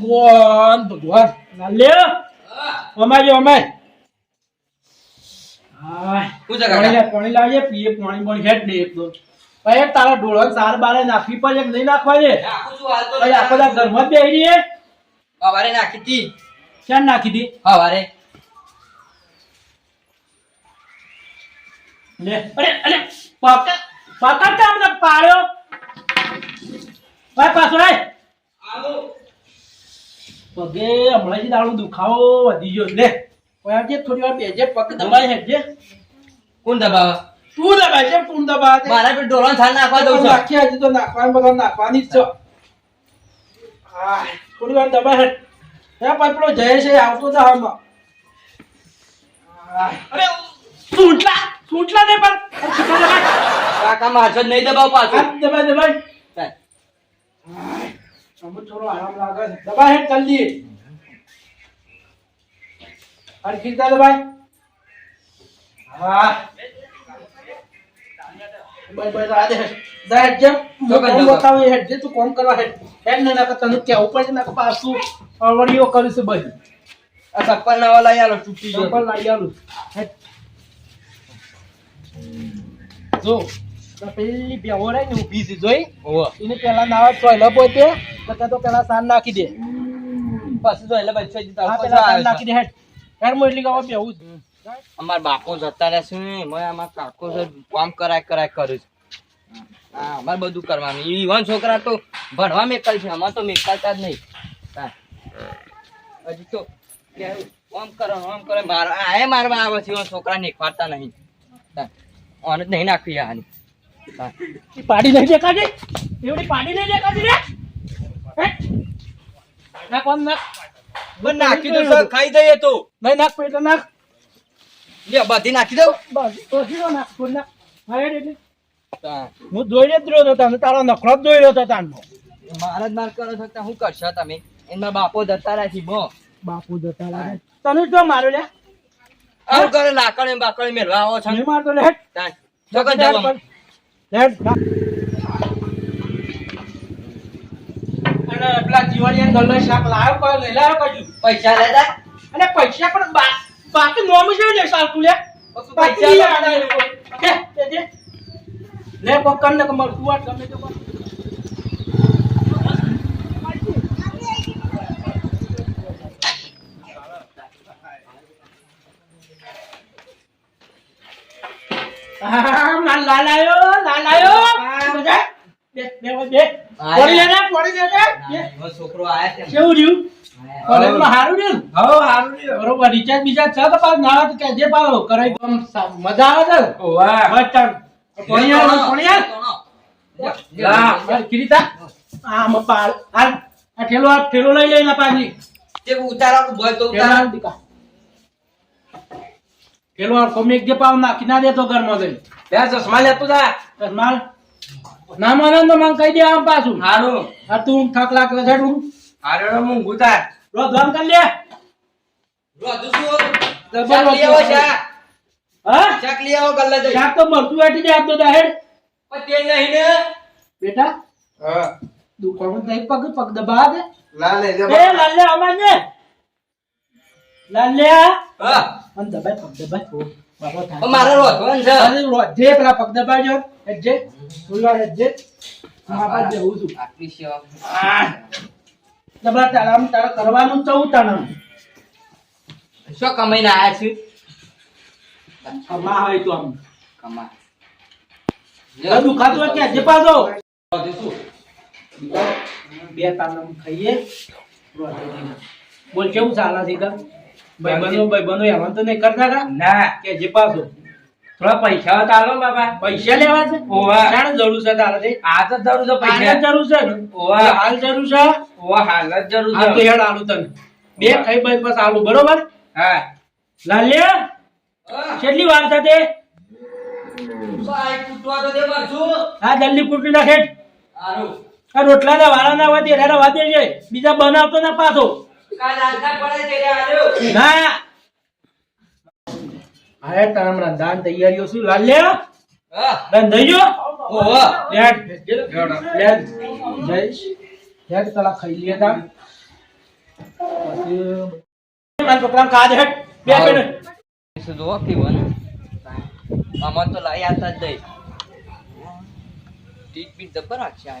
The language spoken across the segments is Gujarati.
ભગવાન ભગવાન. લે. અમાય અમાય? પાણી પીએ એક તારા બારે નાખવી પડે નહીં આખો ઘરમાં જ બેહી રહીએ. હવારે નાખી હતી ક્યાં નાખી દી હવારે લે અરે અરે પાકા પાકા પાડ્યો? ભાઈ પાછો આય. પગે જ દાડો દુખાવો વધી ગયો લે આજે થોડી વાર બેજે પગ દબાઈ હેજે કોણ દબાવે? તું દબાઈ છે તું દબા મારા પર ઢોરણ થાલ નાખવા દઉં છું. નાખી આજે તો નાખવાની બધા નાખવાની જ છે. થોડી વાર દબાઈ હેડ હે પાપડો જય છે આવતો તો હામાં અરે સૂટલા સૂટલા ને પણ. કાકા મારશો નહીં દબાવ પાછો. દબાય દબાઈ અમુક થોડો આરામ લાગે છે. દબાઈ હેડ જલ્દી. અરે ખીચતા દબાઈ હા. બાય બાય રાધે જા હેડ. જેમ તો કર કોમ દો. બતાવે હેડ જે. તું કોમ કરવા હેડ? હેડ ને નાખ તને કેવું પડે નાખ. પાછું અવળીઓ કરું છે બધી. આ સપ્પલ નવા લઈ આલો તૂટી ગયો. આલું. હેડ. જો પેલી બે રહી ને ઊભી છે જોઈ? એને પેલા નાવા ચોયલા પોતે તો તો પેલા સાન નાખી દે. પછી તો એટલે પછી નાખી દે હેડ. હેડ મો એટલી ગાવા બેહું જ. અમાર બાપો જતા રહેશે ને મેં અમાર કાકો છે કામ કરાય કરાય કરું છું. હા અમારે બધું કરવાનું. ઈ છોકરા તો ભણવા મેકલ છે અમાર તો મેકલતા જ નહીં. હા. હજી તો કે કરો આમ કરો. મારવા આ મારવા આવે છે છોકરા નીકળતા નહીં. ઓને જ નહીં નાખવી આની. પાડી નહીં દેખાતી? એવડી પાડી નહીં દેખાતી રે. નાખ આમ નાખ. પણ નાખી દઉં સર ખાઈ જઈએ તો. નહીં નાખ પેટ નાખ. લે બધી નાખી દઉં. બસ તો જીરો નાખ ફૂલ નાખ. હા એટલે. હું જોઈ જ રહ્યો હતો તારો નખરો જ જોઈ રહ્યો હતો તારનો મારા જ માર કરો છો શું કરશો તમે? એમાં બાપો જતા રાખી બો. બાપુ જતા લાગે તને જો માર્યો લે? આવું કરે લાકડ બાકડ મેળવા આવો છો. મારતો લે જવા. જીવણિયા ગલ્લો શાક લાવ્યો કોઈ લઈ લાવ્યો કજુ પૈસા લેતા અને પૈસા પણ બાકી નોમ છે ને સાલકુ લે પૈસા બાકી તો નહીં આડા એ લોકો. દે, દે, દે. લે કોક ને કે મળતું વાત ગમે તે કર. આહ, માર લાલ આયો. બે, બે, પડી લે ને. બે. એવો છોકરો આયા છે કેવું રહ્યું? કોલેજમાં હારું રહ્યું રહ્યું. બરોબર રિચાર્જ બીજા છે તો પાછું ના કરાઈ મજા આવે છે. લા. આમ હાલ. આ ઠેલો આ ઠેલો લઈ લઈને પાછી તે ઉતારવાનું બોલ તો ઠેલો દીકા. ઠેલો આ કોમે એક જે પાવ નાખી ના દેતો ઘરમાં જઈ ત્યાં ચશ્મા લેતો જા માલ. ના માને તો મને કહી દે આમ પાછું. હારું. આ તું ઠાક લાખ હારે હારું હું ઉતાર. રો ધમ કરી લે. રો દુસુ આવો રોજ. શાક હા? ચાક લઈ આવો ગલ્લે જઈ. ચાક તો મરતું આટી દે આપતો દાહેડ પણ તેલ નહીં ને? બેટા હા. દુકાન નહીં પગ પગ દબા દે લાલે લે લે એ લાલે અમાર ને. લાલે હા. અન દબાય પગ દબાય મારે રોધવાનું છે અરે રોજે પેલા પગ દબાજો હેજે ઉલા હેજે માપા જેવું છું. આટલી સેવા દબા તારામ તારા કરવાનું ચૌ તાણમ. શું કમાઈને આયા છે? કમા હોય તો આમ. કમા દુખાતું હોય કે હજે પાછો. રોધું છું બે તાણમ ખાઈએ. બોલ કેવું ચાલે છે ભાઈબંધો ભાઈબંધો એમાં તો નહીં કરતા હતા ના. કે જે પાછો. થોડા પૈસા તો આલો બાબા. પૈસા લેવા છે? ઓવા. શાણે જરૂર છે તારે તે? આ તો જરૂર છે પૈસા. જરૂર છે? ને ઓવા. હાલ જરૂર છે? ઓવા હાલ જ જરૂર છે. તો હેડ આલુ તને. બે ખાઈ ભાઈ બસ આલુ બરોબર? હા. લાલ્યા? કેટલી વાર થતે બાઈ કૂટવા તો દે મરશું આ જલ્દી કુટી નાખે. હારું આ રોટલા ના વાળા ના વાતે રેડા વાદે છે. બીજા બનાવતો ના પાછો. ના. રંધાન તૈયારીઓ શું? લાલ હા. રંધાઈ લેટ લેટ લેટ તલા ખાઈ લે તા. પછી મારા છોકરાને કાજ હેઠ. બે મિનિટ શું જોવો કેવું આમાં તો લાઈ હતા જ નહીં. ટીટ જબર રાખશે આ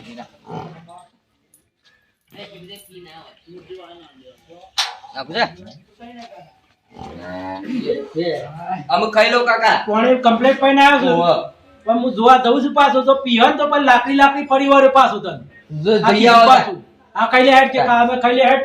હતી ના. આપજે અમે ખાઈ લો કાકા. કોણે કમ્પ્લેટ પાઈને આવ્યો. છું? પણ હું જોવા જઉં છું પાછો તો પીહન તો પણ લાકડી લાકડી ફરી વારે પાછું તને. આ ખાઈ લે હેડ કે અમે ખાઈ લે હેડ.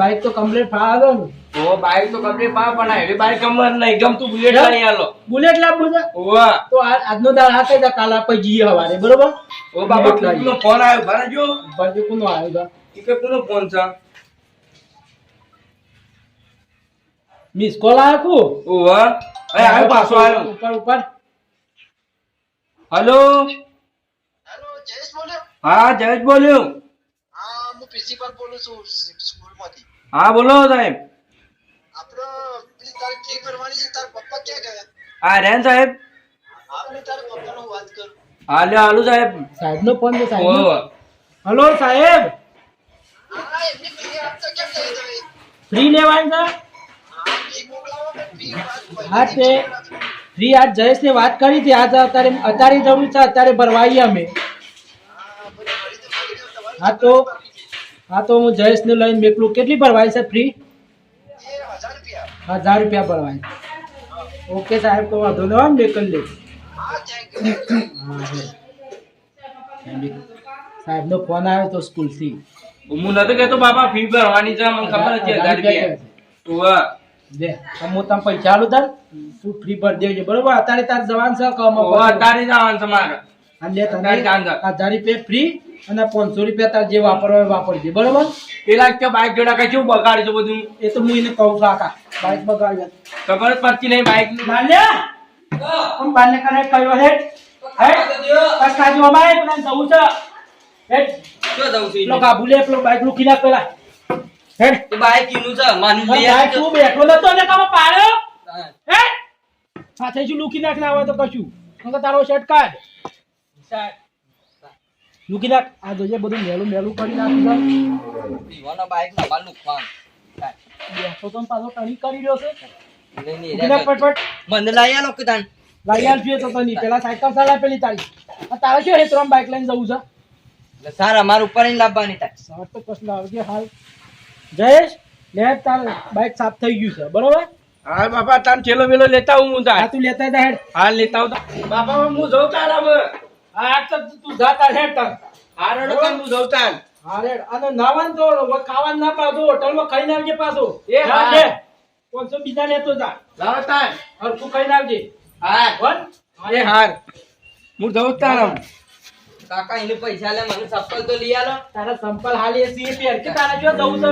બાઈક તો કમ્પ્લેટ ફાવે ને. ઓ બાઈક તો કમ્પ્લીટ પા પણ એવી બાઈક કમર નહીં. ગમતું બુલેટ લઈ આલો. બુલેટ લાવવું બુજા ઓવા તો આજનો દાળ હાથે દા કાલ આપણે જઈએ હવારે બરોબર? ઓ બાબા કુનો ફોન આવ્યો. ભરજો બાજુ કોનો આવ્યો તા? કે કુનો ફોન છે? મિસ કોલ આવ્યો કુ? ઓવા એ આવ્યો પાછો આવ્યો. ઉપર ઉપર. હેલો? હેલો જયેશ બોલ્યો હા જયેશ બોલ્યો. હા હું પ્રિન્સિપાલ બોલું છું સ્કૂલમાંથી. હા બોલો સાહેબ. હા રેન સાહેબ. હા મને તારા પપ્પાનો વાત કરું. હા લ્યો સાહેબ સાહેબ. નો ફોન છે સાહેબ. હલો સાહેબ. હા એમની ફી આપતા કેમ નહીં તમે ફ્રી લેવાની છે? હા તે ફ્રી આજ જયેશ ને વાત કરી હતી આજ અત્યારે અત્યારે જરૂર છે અત્યારે ભરવાઈએ અમે. હા તો હા તો હું જયેશ ને લઈને મેકલું. કેટલી ભરવાય છે ફ્રી હજાર રૂપિયા ભરવાય. ઓકે સાહેબ તો વાંધો ન હોય ને મેકલ લે હા થેન્ક સાહેબ નો ફોન આવ્યો તો સ્કૂલથી. હું નથી કેતો બાપા ફી ભરવાની છે મને ખબર છે હજાર રૂપિયા દે. તો હું તને પૈસા આલું તાર. તું ફ્રી ભરી દેજે બરોબર? અત્યારે તાર જવાન છે કમ તારી જવાનું છે મારે. અને તને. હજાર રૂપિયા ફ્રી અને પાંચસો રૂપિયા તાર જે વાપરવા વાપરજે બરોબર? પેલા કે બાઇક જોડા કઈ શું બગાડી છે બધું? એ તો હું એને કહું કાકા બાઈક બગાડ્યા. ખબર પડતી નહીં બાઈક બાલ્યા કોણ બાલ્ય કરે કયો હેડ હેડ બસ કાજુ અમારે પેલા જવું છે. હેડ શું દઉં છું? પેલો કાબુ લે પેલો બાઈક લૂકી નાખ પેલા. હેડ તો બાઈક કીનું છે માનું લઈ આવજો. તું બેઠો નતો ને કામ પાડ્યો? હા. સાથે શું લૂકી નાખ ના આવે તો કશું? તારો શર્ટ કાઢ. લૂકી નાખ. આ જોઈએ બધું મેલું મેલું કરી નાખ્યું છે. પીવાનો બાઈક ના બાલ નુકસાન બેસો તો પાછો ટણી કરી રહ્યો છે. પટપટ મને લઈ આલો કે તાન આલ જોઈએ તો તની પેલા સાયકલ ચાલે પેલી તારી. આ તારે શું હેતરામ બાઈક લઈને જવું છે? એટલે સાર અમારા ઉપર નહીં લાવવાની થાય સાત તો કશું લાવજે હાલ. જયેશ લે તાર બાઈક સાફ થઈ ગયું છે. બરોબર? હા બાપા તાર છેલ્લો વેલો લેતા હું હું તાર. તું લેતા હેડ. હા લેતા હું તાર. બાપા હું જઉં તારા આ તો હા અને નાવાનું ના પાછો હોટલમાં ખાઈને આવજે પાછો. એ હા. લે. પાંચસો બીજા લેતો જા. લાવો તાર હરખું ખાઈને આવજે. હા બસ એ હાર. હું જઉં કાકા એને પૈસા લે મને ચપ્પલ તો લઈ આલો. તારા સંપલ હાલી સી પહેર કે તારા જો દઉં તો.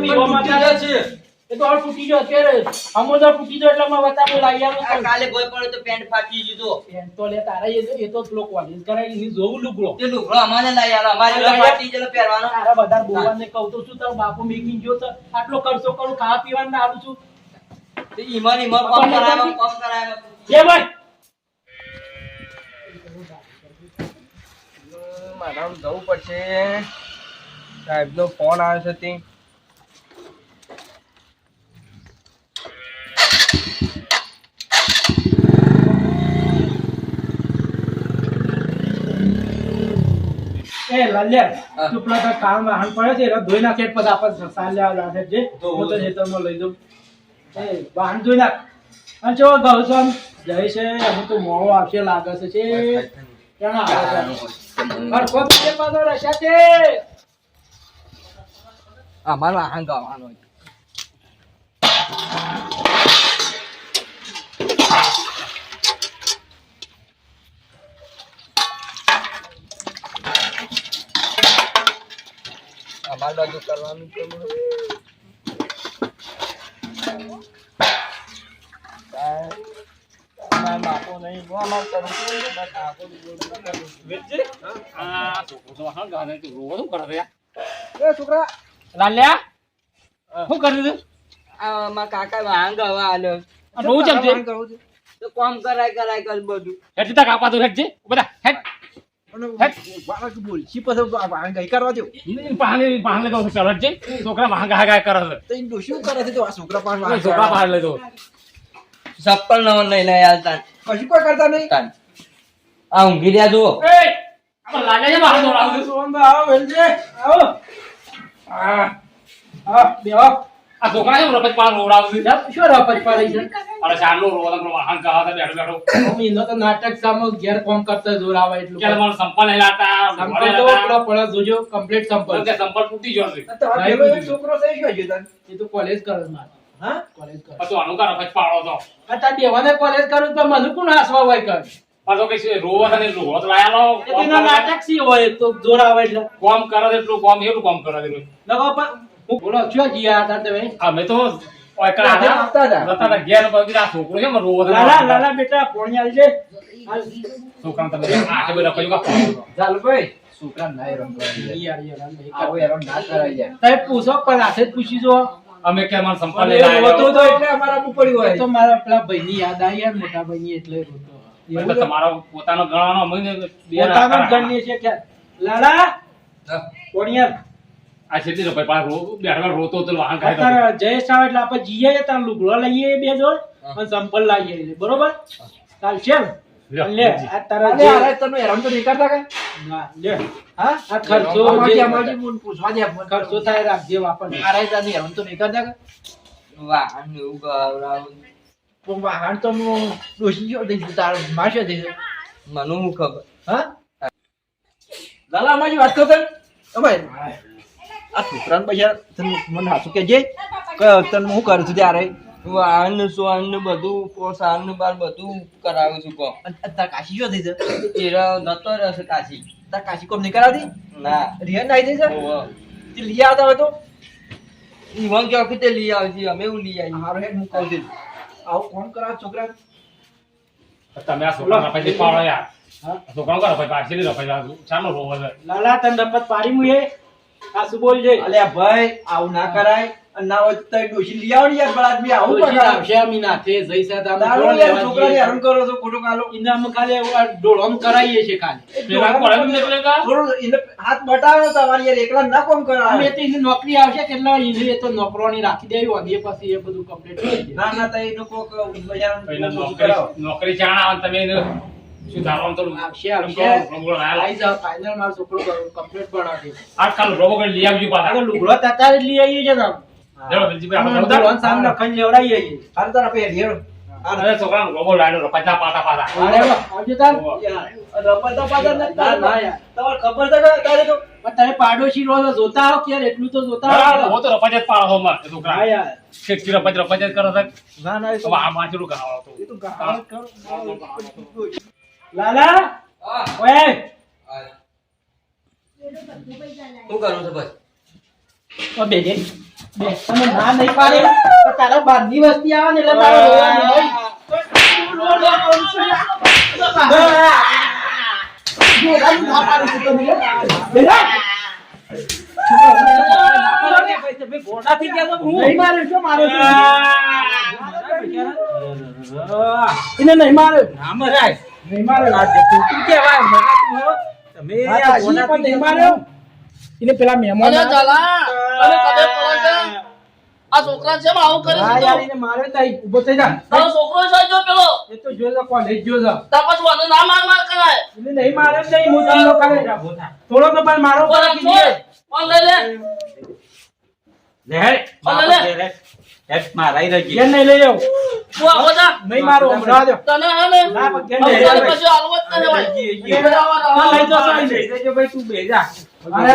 એ તો હવે તૂટી ગયો અત્યારે. અમોદા ફૂટી ગયો એટલે મેં વચ્ચે લાવી આ આવ્યો કાલે કોઈ પડ્યો તો પેન્ટ ફાટી દીધો પેન્ટ તો લે તારા એ એ તો પેલો કોલેજ કરાયની જોવું લુગડો. તે લુગડો અમારે લઈ આલો. અમારે ફાટી ગયો પહેરવાનો. તારા બધા બોવાને કહું તો શું તારો બાપુ મેકિંગ ગયો તો આટલો ખર્ચો કરું ખા પીવાનું આવું આલું છું. તે ઈમાન ઈમાન કામ કરાયો કામ કરાયો. જે ભાઈ. મારે જવું પડશે. સાહેબ નો ફોન આવ્યો છે તે એ લલ્યા. તું પેલા તારા કામ વાહન પડે છે એટલે ધોઈ નાખે પછી આપણે સાલ્યા લાગે છે હું તો ખેતરમાં લઈ દઉં એ વાહન ધોઈ નાખ. અને જો ગૌસમ જય છે હું તો મોડો આવશે લાગે છે આવે છે? પાછો છે. અમારો વાહન ગાવાનો હોય. અમાર બાજુ કરવાનું છે બાપો નહીં અમાર કરું કરું. એ છોકરા. લાલ્યા શું કર્યું તું આ અમાર કાકા વાહન ગાવા આલ્યો. બહુ ચમ છે. વાહન કરવું છે. તો કામ કરાય કરાય કર બધું. હેઠી તક આપા તું હેઠ બધા હેઠ અને વાળા કે બોલ? શી પછી વાહન ગઈ કરવા દો? પાણી પાણી લેતો ચાલો હેઠ છોકરા વાહન ગાય કરે તો એ ડોશી શું કરે છે તો આ છોકરા છે વાહન છોકરા પાણી લેતો ચપ્પલ નો લઈને આવ્યા તાન કશું કોઈ કરતા નહીં? આ ઊંઘી રહ્યા જુઓ. એ છે બહાર દોડાવું સોમવાર આવો વેલજે. આવો. આ આ બેહો આ છોકરા છે રપત પાડ રોવડાવું શું રપત પાડી છે? અરે ચાલો રોવા તો વાહન કહા હતા બેઠો બેઠો. મહિનો તો નાટક સામો ઘેર કોમ કરતા જોર આવે એટલું કે મને સંપલ નહીં સંપલ તો પેલો પડો જોજો કમ્પ્લીટ સંપલ. કે સંપલ તૂટી ગયો છે. તમારો પેલો એક છે શું હજુ તને? એ તો કોલેજ કરે માર. હા? કોલેજ કરે પછી આનું કા રપત પાડો તો આ તાર કોલેજ કરું તો મને કોણ હાસવા હોય કર? પાછો કઈ રોવા અને રોવા લાયા લો નાટક સી હોય તો જોર આવે એટલે. કોમ કરે એટલું કોમ એટલું કોમ કરે એટલું બોલો છો જીયા હતા તમે? અમે તો કયું ના ના અમે કે મને સંપલ તો એટલે અમારા પડ્યું હોય. તો મારા પેલા ભાઈની યાદ આવી યાર મોટા ભાઈની એટલે રોતો. તમારો પોતાનો ગણવાનો અમે પોતાનો ના છે લાલા આ રો- રોતો વાહન જયેશ આવે એટલે આપણે જઈએ તારા લુગડો લઈએ બે જોડ અને સંપલ લાવીએ બરોબર? ચાલશે લે આ તારા જે અરે તમે હેરાન તો નહીં કરતા કાંઈ? ના, લે. હા? આ ખર્ચો જે- અમારથી મને પૂછવા દે ખર્ચો થાય રાખજે વાપરને. અરે હેરાન તો નહીં કરતા કાંઈ? વાહન પણ તો હું જો તાર માશે દઈશ મને હું ખબર? હા? લાલા અમારી વાત કરતો અમે આ છોકરાને પૈસા મને હાચું કહેજે. જે તને હું કરું છું ત્યારે? વાહન સોહનનું બધું પોસાન બાર બધું કરાવું છું કોમ. તાર કાશી શું થઈ છે? કાશી. તાર કાશી કોમ નહીં કરાવતી? ના. રિયન નાઈ થઈ છે તે લઈ આવતા હોય તો? ઈવન કે વખતે લઈ આવશે અમે હું લઈ આવી મારો હેડ હું કહું છું. આવું કોણ કરાવે છોકરા? તમે આ છોકરા પછી પાડો યાર. હા? આ છોકરાનો કા રપાઈ પાછી ચાલો રોવો લાલા તને પાડી મુએ આ શું બોલજે અલ્યા ભાઈ આવું ના કરાય. ના હોય તો ડોશી લઈ આવો યાર બળા આદમી આવું ડોશી આવશે અમી નાથે જઈ છે આમ દારૂ યાર છોકરાને જઈએ. કરો છો ખોટું કાલો. ઇનામ ખાલી એવું આ છે ખાલી. પેલા કોળે નીકળે કા થોડું એને હાથ બટાવો તમારે યાર એકલા ના કોમ અમે તો એની નોકરી આવશે કેટલા એને તો નોકરોની રાખી દેવી હોય પછી એ બધું કમ્પ્લીટ ના ના તો એનું કોક બજાર નોકરી નોકરી ચાણા તમે સુધારવાનું તો આવશે આવશે ફાઇનલ મારો છોકરો કમ્પ્લીટ કરી લઈ આવજો પાછા. લુગડો લઈ છે આપણે સામે હાલ તારા પે હેડો અરે છોકરાનો રોવો લાડો રપાઈ પાટા પાટા. અરે આવજો તાર. યાર. પાતા ના ના, ના યાર. તમારે ખબર તો તારે તો પણ પાડોશી રોજ જોતા આવો ક્યારે એટલું તો જોતા હા, આવો રોવો તો રપાઈ જ પાડો હોમાં એ હા છોકરા યાર. શેઠી રપાઈ જ રપાઈ જ કરે ના ના આ માચડું કરાવો તો એ તો ગાળ કરો. લાલા ઓય હા. શું કરું છું ભાઈ ઓ બે દે બે તમે ના નહીં પાડે તો તારા બારની વસ્તી આવે ને એટલે તારે રોવાનું હોય. ના છું તમે. બેટા. નહીં માર્યો, શું મારે તું? એને નહીં મારે નહીં માર્યો. પેલા મહેમાન? આ છોકરા છે આવું કરે હા યાર એને મારે નહીં ઊભો થઈ જા. તારો છોકરો છે જો પેલો. એ તો કોલેજ પછી ના માર માર કરાય. નહીં મારે નહીં હું તમને કરે થોડો તો પણ મારો પર લે. લે. લે. ઘેર મારાઈ રહી રજી. નહીં લઈ આવું. તું આવો જા. નહીં મારો હમણાં જો તને હે ને? ના, પણ કેમ નહીં? પછી આલવો જ તને આવા, લઈ જો સાઈ લઈ જો ભાઈ તું બેજા અરે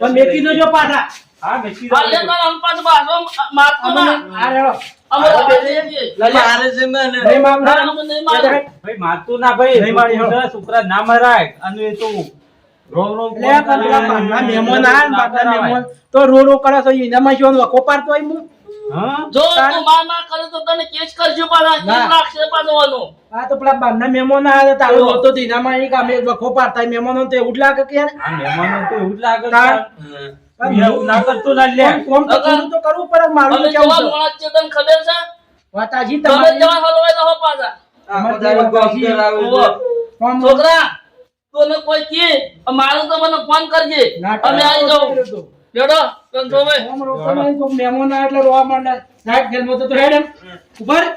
પણ મેકી નો જો પાછા. હા મેસી હાલ લે તારા આમ પાછું બાજુ મારતો ના. અરે વાહ. અમે રવા દઈએ છીએ. લઈ જા. નહીં મારું મારું. ભાઈ મારતું ના ભાઈ. નહીં મારી, હો. છોકરા ના મરાય. અને એ તો રો રો એટલે આ પેલા બહારના મહેમાન આયા ને બહારના મહેમાન. તો રો રો કરે તો એનામાં શું વખો પાડતો હોય હા. જો તું માર માર કરે તો તને કેસ કરજો પાછા કેસ ના. લાગશે આ તો પેલા બહારના મહેમાન આયા હતા તારો હતો તો એનામાં એક અમે વખો પાડતા મહેમાનો તો એવું લાગે કે યાર. મહેમાનો તો એવું લાગે છે. તાર. તું એવું ના કરતો ના લે. કોમ- કોમ તો કરવું પડે મારું તો કેવું છે? તને ખબર છે? વાત તમે જવા હલવાઈ રહો પાછા? અમારી વાત આજી. ઓહો. કોમ- છોકરા તને કોઈ કે મારો તો મને ફોન કરજે. અમે આવી જાઉં. બેડો કંટ્રોલ ભાઈ મહેમાન એટલે રોવા માંડે સાહેબ ઘેરમાં તો હેડ એમ. ઊભા રહે.